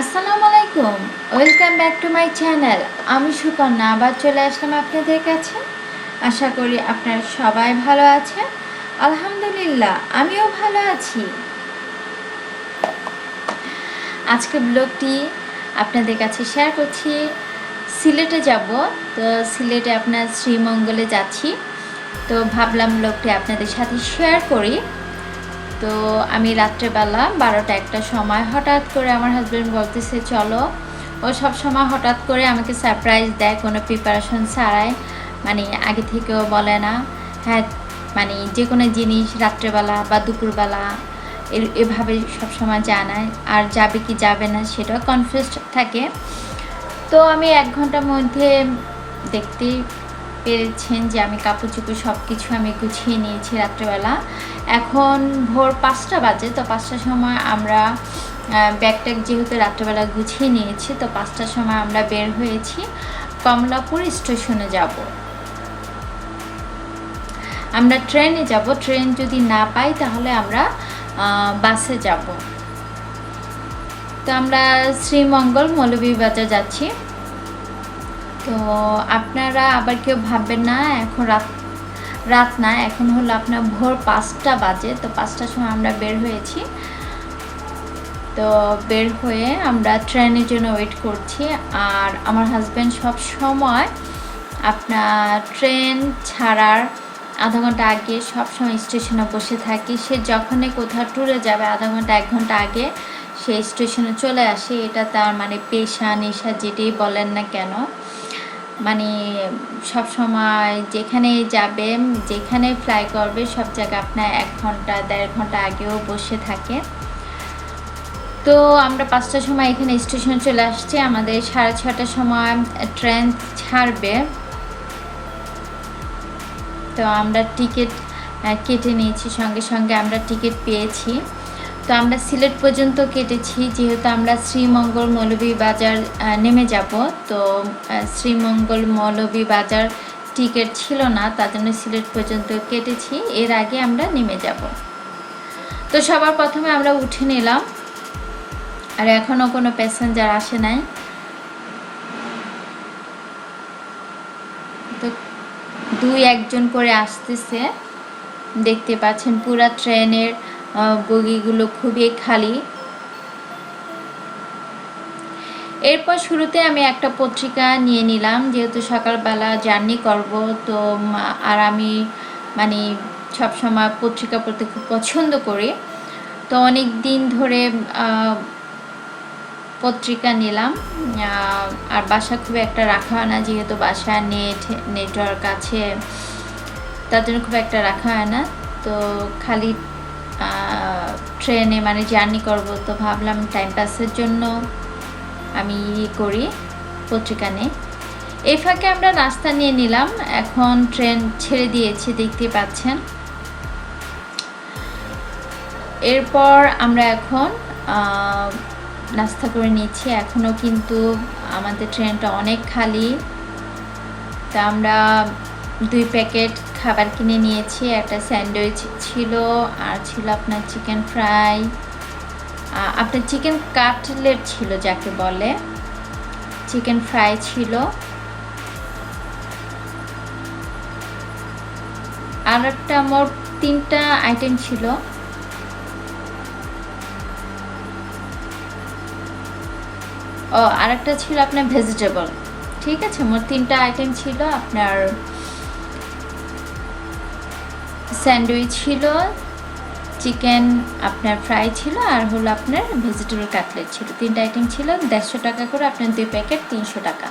আসসালামু আলাইকুম। Welcome back to my channel আমি সুকন্যা, আবার চলে আসলাম আপনাদের কাছে। আশা করি আপনারা সবাই ভালো আছেন। আলহামদুলিল্লাহ, আমিও ভালো আছি। আজকে ব্লগটি আপনাদের কাছে শেয়ার করছি। সিলেটে যাব, তো সিলেটে আপনার শ্রীমঙ্গলে যাচ্ছি। তো ভাবলাম ব্লগটি আপনাদের সাথে শেয়ার করি। তো আমি রাত্রেবেলা বারোটা একটা সময় হঠাৎ করে আমার হাজব্যান্ড বলতেছে, চলো। ও সব সময় হঠাৎ করে আমাকে সারপ্রাইজ দেয় কোনো প্রিপারেশন ছাড়াই। মানে আগে থেকেও বলে না হ্যাঁ মানে যে কোনো জিনিস রাত্রেবেলা বা দুপুরবেলা এর- এভাবে সবসময় জানায়। আর যাবে কি যাবে না সেটাও কনফিউজ থাকে। তো আমি এক ঘণ্টার মধ্যে দেখতেই পেরেছেন যে আমি কাপড় চোপড় সব কিছু আমি গুছিয়ে নিয়েছি রাত্রেবেলা। এখন ভোর পাঁচটা বাজে, তো পাঁচটার সময় আমরা ব্যাগ ট্যাগ যেহেতু রাত্রেবেলা গুছিয়ে নিয়েছি, তো পাঁচটার সময় আমরা বের হয়েছি কমলাপুর স্টেশনে যাব। আমরা ট্রেনে যাব, ট্রেন যদি না পাই তাহলে আমরা বাসে যাব। তো আমরা শ্রীমঙ্গল মৌলভীবাজার যাচ্ছি। তো আপনারা আবার কেউ ভাববেন না, এখন রাত রাত না, এখন হলো আপনার ভোর পাঁচটা বাজে, তো পাঁচটার সময় আমরা বের হয়েছি। তো বের হয়ে আমরা ট্রেনের জন্য ওয়েট করছি, আর আমার হাজব্যান্ড সব সময় আপনার ট্রেন ছাড়ার আধা ঘণ্টা আগে সব সময় স্টেশনে বসে থাকি। সে যখনই কোথাও ট্যুরে যাবে আধা ঘণ্টা, এক ঘণ্টা আগে সে স্টেশনে চলে আসে। এটা তার মানে পেশা, নেশা, যেটাই বলেন না কেন। মানে সব সময় যেখানে যাবে, যেখানে ফ্লাই করবে, সব জায়গায় আপনার এক ঘণ্টা, দেড় ঘণ্টা আগেও বসে থাকে। তো আমরা পাঁচটার সময় এখানে স্টেশন চলে আসছি। আমাদের সাড়ে ছটার সময় ট্রেন ছাড়বে। তো আমরা টিকিট কেটে নিয়েছি। সঙ্গে সঙ্গে আমরা টিকিট পেয়েছি। তো আমরা সিলেট পর্যন্ত কেটেছি, যেহেতু আমরা শ্রীমঙ্গল মৌলভীবাজার বাজার নেমে যাব। তো শ্রীমঙ্গল শ্রীমঙ্গল মৌলভীবাজার টিকিট ছিল না, তার জন্য সিলেট পর্যন্ত কেটেছি। এর আগে আমরা নেমে যাব। তো সবার প্রথমে আমরা উঠে নিলাম। আর এখনও কোনো প্যাসেঞ্জার আসে নাই। তো দুই একজন করে আসতেছে। দেখতে পাচ্ছেন পুরা ট্রেনের বগিগুলো খুবই খালি। এরপর শুরুতে আমি একটা পত্রিকা নিয়ে নিলাম, যেহেতু সকালবেলা জার্নি করব, তো আর আমি মানে সব সময় পত্রিকা পড়তে খুব পছন্দ করি। তো অনেক দিন ধরে পত্রিকা নিলাম। আর বাসা খুব একটা রাখা হয় না, যেহেতু বাসায় নেট, নেটওয়ার্ক আছে, তার জন্য খুব একটা রাখা হয় না। তো খালি ট্রেনে মানে জার্নি করব তো ভাবলাম টাইম পাসের জন্য আমি করি পত্রিকা নেই এই ফাঁকে আমরা নাস্তা নিয়ে নিলাম। এখন ট্রেন ছেড়ে দিয়েছি দেখতে পাচ্ছেন। এরপর আমরা এখন নাস্তা করে নিচ্ছি এখনও কিন্তু আমাদের ট্রেনটা অনেক খালি। তা আমরা দুই প্যাকেট খাবার কিনে নিয়েছি, একটা স্যান্ডউইচ ছিল, আর ছিল আপনার চিকেন ফ্রাই। আপনার চিকেন কাটলেট ছিল যাকে বলে, চিকেন ফ্রাই ছিল। আর একটা মোট তিনটা আইটেম ছিল। ও আরেকটা ছিল আপনার ভেজিটেবল। ঠিক আছে, মোট তিনটা আইটেম ছিল আপনার স্যান্ডউইচ ছিল, চিকেন আপনার ফ্রাই ছিল আর হলো আপনার ভেজিটেবল কাটলেট ছিল। তিনটা আইটেম ছিল, দেড়শো টাকা করে আপনার দুই প্যাকেট তিনশো টাকা।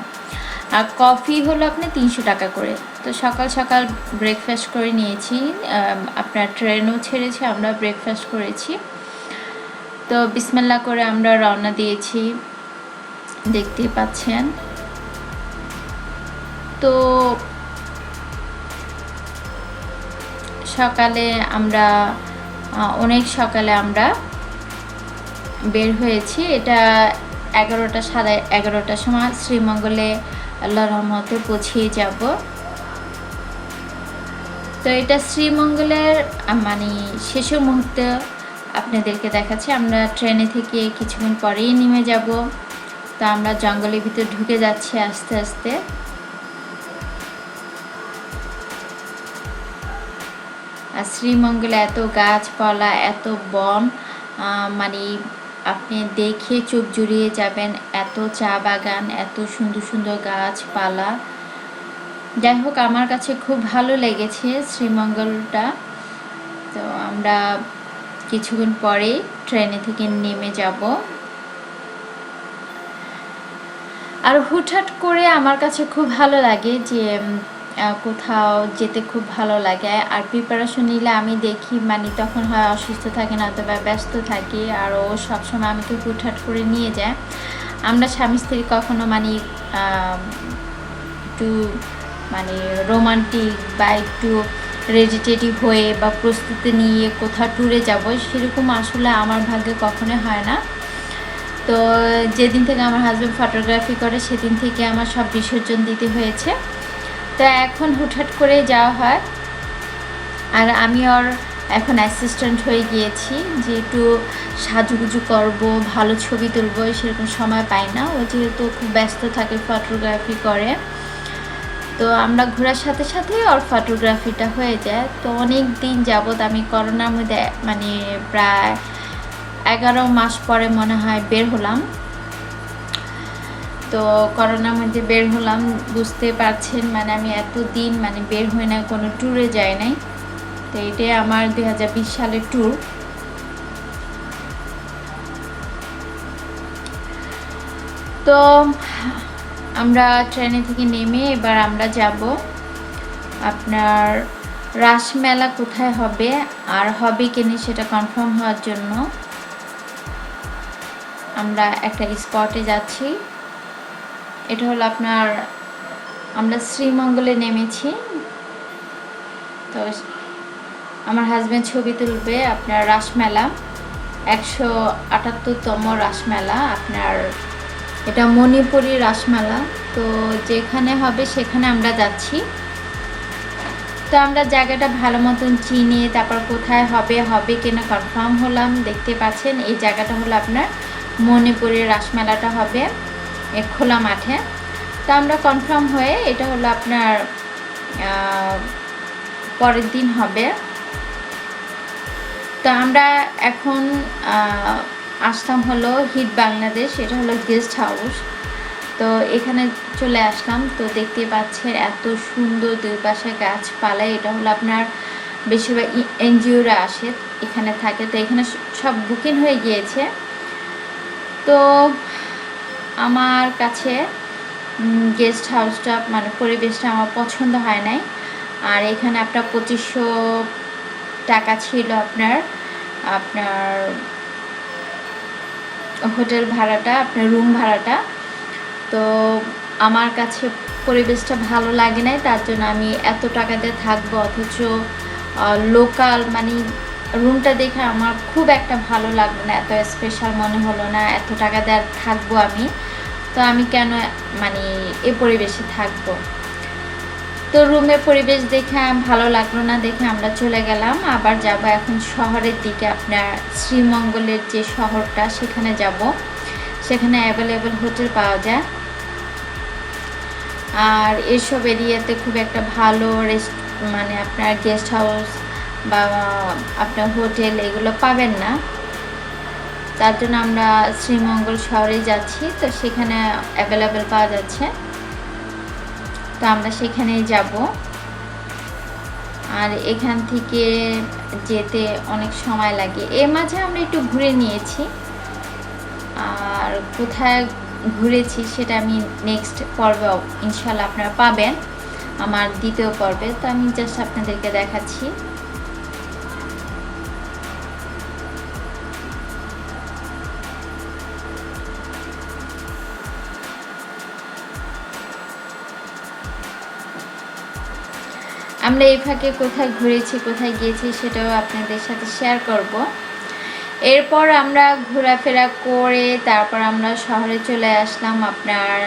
আর কফি হলো আপনার তিনশো টাকা করে। তো সকাল সকাল ব্রেকফাস্ট করে নিয়েছি আপনার ট্রেনও ছেড়েছে, আমরা ব্রেকফাস্ট করেছি। তো বিসমেল্লা করে আমরা রওনা দিয়েছি, দেখতেই পাচ্ছেন। তো সকালে আমরা অনেক সকালে আমরা বের হয়েছি। এটা এগারোটা সাড়ে এগারোটার সময় শ্রীমঙ্গলে আল্লাহ রহমতে পৌঁছিয়ে যাব। তো এটা শ্রীমঙ্গলের মানে শেষের মুহূর্তে আপনাদেরকে দেখাচ্ছি। আমরা ট্রেনে থেকে কিছুক্ষণ পরেই নেমে যাব। তো আমরা জঙ্গলের ভিতর ঢুকে যাচ্ছি আস্তে আস্তে। শ্রীমঙ্গলে এত গাছপালা, এত বন মানে আপনি দেখে চোখ জুড়িয়ে যাবেন এত চা বাগান, এত সুন্দর সুন্দর গাছপালা। যাই হোক, আমার কাছে খুব ভালো লেগেছে শ্রীমঙ্গলটা। তো আমরা কিছুক্ষণ পরেই ট্রেনে থেকে নেমে যাব। আর হুটহাট করে আমার কাছে খুব ভালো লাগে যে কোথাও যেতে খুব ভালো লাগে। আর প্রিপারেশন নিলে আমি দেখি মানে তখন হয় অসুস্থ থাকি না, অথবা ব্যস্ত থাকি, আর ও সবসময় আমাকে হুটহাট করে নিয়ে যায়। আমরা স্বামী স্ত্রী কখনো মানে একটু মানে রোমান্টিক বা একটু রেজিটেটিভ হয়ে বা প্রস্তুতি নিয়ে কোথাও ট্যুরে যাব, সেরকম আসলে আমার ভাগ্যে কখনোই হয় না। তো, যেদিন থেকে আমার হাজব্যান্ড ফটোগ্রাফি করে, সেদিন থেকে আমার সব বিসর্জন দিতে হয়েছে। তো এখন হুটহাট করে যাওয়া হয়। আর আমি ওর এখন অ্যাসিস্ট্যান্ট হয়ে গিয়েছি যে একটু সাজুগুজু করব, ভালো ছবি তুলবো, সেরকম সময় পাই না। ও যেহেতু খুব ব্যস্ত থাকে ফটোগ্রাফি করে। তো আমরা ঘোরার সাথে সাথে ওর ফটোগ্রাফিটা হয়ে যায়। তো অনেক দিন যাবৎ আমি করোনার মধ্যে মানে প্রায় এগারো মাস পরে মনে হয় বের হলাম। তো করোনার মধ্যে বের হলাম, বুঝতে পারছেন মানে আমি এত দিন মানে বের হই না কোনো ট্যুরে যাই নাই। তো এটাই আমার দুই হাজার বিশ সালের ট্যুর তো আমরা ট্রেনে থেকে নেমে এবার আমরা যাব আপনার রাসমেলা কোথায় হবে, আর হবে কিনা সেটা কনফার্ম হওয়ার জন্য। আমরা একটা স্পটে যাচ্ছি। এটা হলো আপনার, আমরা শ্রীমঙ্গলে নেমেছি। তো আমার হাজব্যান্ড ছবি তুলবে আপনার রাসমেলা, একশো আটাত্তরতম রাসমেলা, আপনার এটা মণিপুরি রাসমেলা। তো যেখানে হবে সেখানে আমরা যাচ্ছি। তো আমরা জায়গাটা ভালো মতন চিনি, তারপর কোথায় হবে হবে কিনা কনফার্ম হলাম, দেখতে পাচ্ছেন। এই জায়গাটা হলো আপনার মণিপুরের রাসমেলাটা হবে। খোলা মাঠে। তো আমরা কনফার্ম হয়ে এটা হলো আপনার পরের দিন হবে। তো আমরা এখন আসলাম হলো হিট বাংলাদেশ, এটা হলো গেস্ট হাউস তো এখানে চলে আসলাম। তো দেখতে পাচ্ছেন এত সুন্দর দুই পাশে গাছপালা, এটা হলো আপনার বেশিরভাগ এনজিওরা আসে, এখানে থাকে। তো এখানে সব বুকিং হয়ে গিয়েছে। তো আমার কাছে গেস্ট হাউসটা মানে পরিবেশটা আমার পছন্দ হয় নাই। আর এখানে আপনার পঁচিশশো টাকা ছিল আপনার আপনার হোটেল ভাড়াটা, আপনার রুম ভাড়াটা। তো আমার কাছে পরিবেশটা ভালো লাগে নাই, তার জন্য আমি এত টাকা দিয়ে থাকব, অথচ লোকাল মানে রুমটা দেখে আমার খুব একটা ভালো লাগল না, এত স্পেশাল মনে হলো না, এত টাকা দিয়ে আর থাকব আমি। তো আমি কেন মানে এ পরিবেশে থাকব? তো রুমের পরিবেশ দেখে ভালো লাগল না দেখে আমরা চলে গেলাম, আবার যাব এখন শহরের দিকে আপনার শ্রীমঙ্গলের যে শহরটা, সেখানে যাব। সেখানে অ্যাভেলেবেল হোটেল পাওয়া যায়। আর এসব এরিয়াতে খুব একটা ভালো রেস্ট মানে আপনার গেস্ট হাউস বা আপনার হোটেল এগুলো পাবেন না। তার জন্য আমরা শ্রীমঙ্গল শহরে যাচ্ছি, তো সেখানে অ্যাভেলেবেল পাওয়া যাচ্ছে। তো আমরা সেখানেই যাব। আর এখান থেকে যেতে অনেক সময় লাগে। এর মাঝে আমরা একটু ঘুরে নিয়েছি। আর কোথায় ঘুরেছি সেটা আমি নেক্সট পর্বে ইনশাল্লাহ আপনারা পাবেন। আমার দ্বিতীয় পর্বে। তো আমি জাস্ট আপনাদেরকে দেখাচ্ছি। আমরা এই ফাঁকে কোথায় ঘুরেছি, কোথায় গিয়েছি সেটাও আপনাদের সাথে শেয়ার করব। এরপর আমরা ঘোরাফেরা করে তারপর আমরা শহরে চলে আসলাম আপনার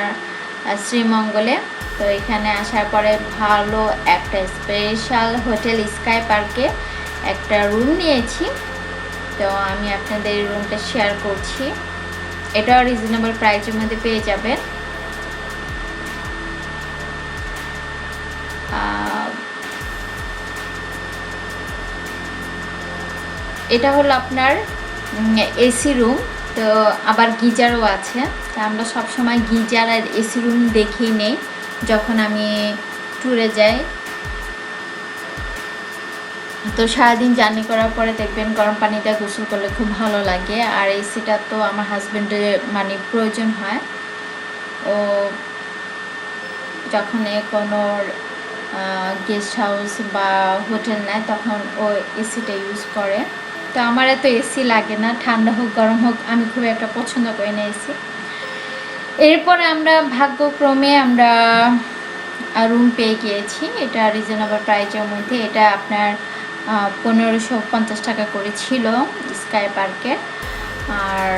শ্রীমঙ্গলে। তো এখানে আসার পরে ভালো একটা স্পেশাল হোটেল স্কাই পার্কে একটা রুম নিয়েছি। তো আমি আপনাদের রুমটা শেয়ার করছি। এটাও রিজনেবল প্রাইসের মধ্যে পেয়ে যাবেন। এটা হলো আপনার এসি রুম তো আবার গিজারও আছে। তা আমরা সবসময় গিজার আর এসি রুম দেখেই নেই। যখন আমি ট্যুরে যাই, তো সারাদিন জার্নি করার পরে দেখবেন গরম পানিটা গোসল করলে খুব ভালো লাগে। আর এসিটা তো আমার হাজব্যান্ডের মানে প্রয়োজন হয়। ও যখন কোনো গেস্ট হাউস বা হোটেল নেয়, তখন ও এসিটা ইউজ করে। তো আমার এত এসি লাগে না, ঠান্ডা হোক, গরম হোক, আমি খুব একটা পছন্দ করি না এসি এরপরে আমরা ভাগ্যক্রমে আমরা রুম পেয়ে গিয়েছি। এটা রিজনেবল প্রাইসের মধ্যে। এটা আপনার পনেরোশো পঞ্চাশ টাকা করে ছিল স্কাই পার্কে আর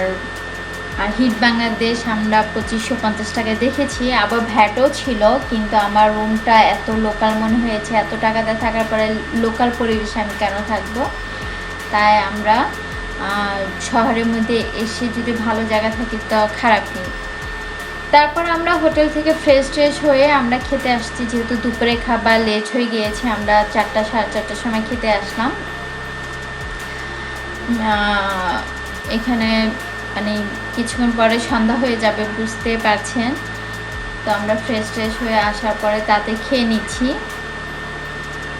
আর হিট বাংলাদেশ আমরা পঁচিশশো পঞ্চাশ টাকায় দেখেছি। আবার ভ্যাটও ছিল, কিন্তু আমার রুমটা এত লোকাল মনে হয়েছে, এত টাকাতে থাকার পরে লোকাল পরিবেশে আমি কেন থাকব? তাই আমরা শহরের মধ্যে এসে যদি ভালো জায়গা থাকি তো খারাপ নেই। তারপর আমরা হোটেল থেকে ফ্রেশ ট্রেশ হয়ে আমরা খেতে আসছি, যেহেতু দুপুরে খাবার লেট হয়ে গিয়েছে, আমরা চারটা, সাড়ে চারটার সময় খেতে আসলাম। এখানে মানে কিছুক্ষণ পরে সন্ধ্যা হয়ে যাবে, বুঝতে পারছেন? তো আমরা ফ্রেশ ট্রেশ হয়ে আসার পরে তাতে খেয়ে নিচ্ছি।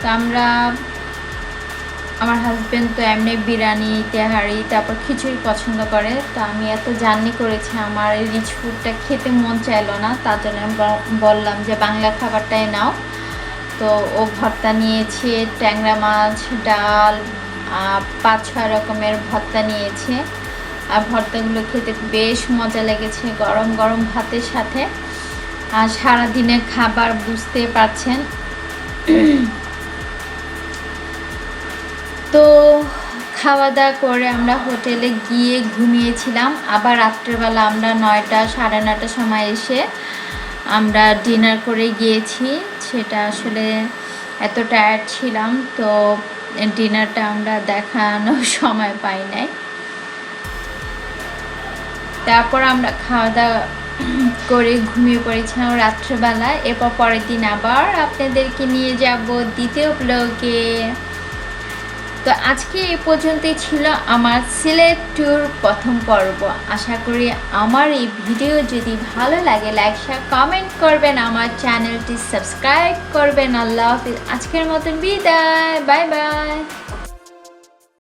তো আমরা আমার হাজব্যান্ড তো এমনি বিরিয়ানি, তেহারি, তারপর খিচুড়ি পছন্দ করে। তো আমি এত জার্নি করেছি, আমার এই রিচ ফুডটা খেতে মন চাইলো না। তার জন্য আমি বললাম যে, বাংলা খাবারটাই নাও। তো ও ভর্তা নিয়েছে, ট্যাংরা মাছ, ডাল পাঁচ ছয় রকমের ভর্তা নিয়েছে। আর ভর্তাগুলো খেতে বেশ মজা লেগেছে, গরম গরম ভাতের সাথে। আর সারাদিনের খাবার বুঝতে পারছেন তো খাওয়া দাওয়া করে আমরা হোটেলে গিয়ে ঘুমিয়েছিলাম। আবার রাত্রেবেলা আমরা নয়টা, সাড়ে নটার সময় এসে আমরা ডিনার করে গিয়েছি। সেটা আসলে এত টায়ার্ড ছিলাম, তো ডিনারটা আমরা দেখানোর সময় পাই নাই। তারপর আমরা খাওয়া দাওয়া করে ঘুমিয়ে পড়েছিলাম রাত্রেবেলা এরপর পরের দিন আবার আপনাদেরকে নিয়ে যাব দ্বিতীয় ব্লগে তো আজকে এ পর্যন্তই ছিল আমার সিলেট ট্যুর প্রথম পর্ব। আশা করি আমার এই ভিডিও যদি ভালো লাগে লাইক শেয়ার কমেন্ট করবেন। আমার চ্যানেলটি সাবস্ক্রাইব করবেন। আল্লাহ হাফিজ। আজকের মতন বিদায়। Bye bye.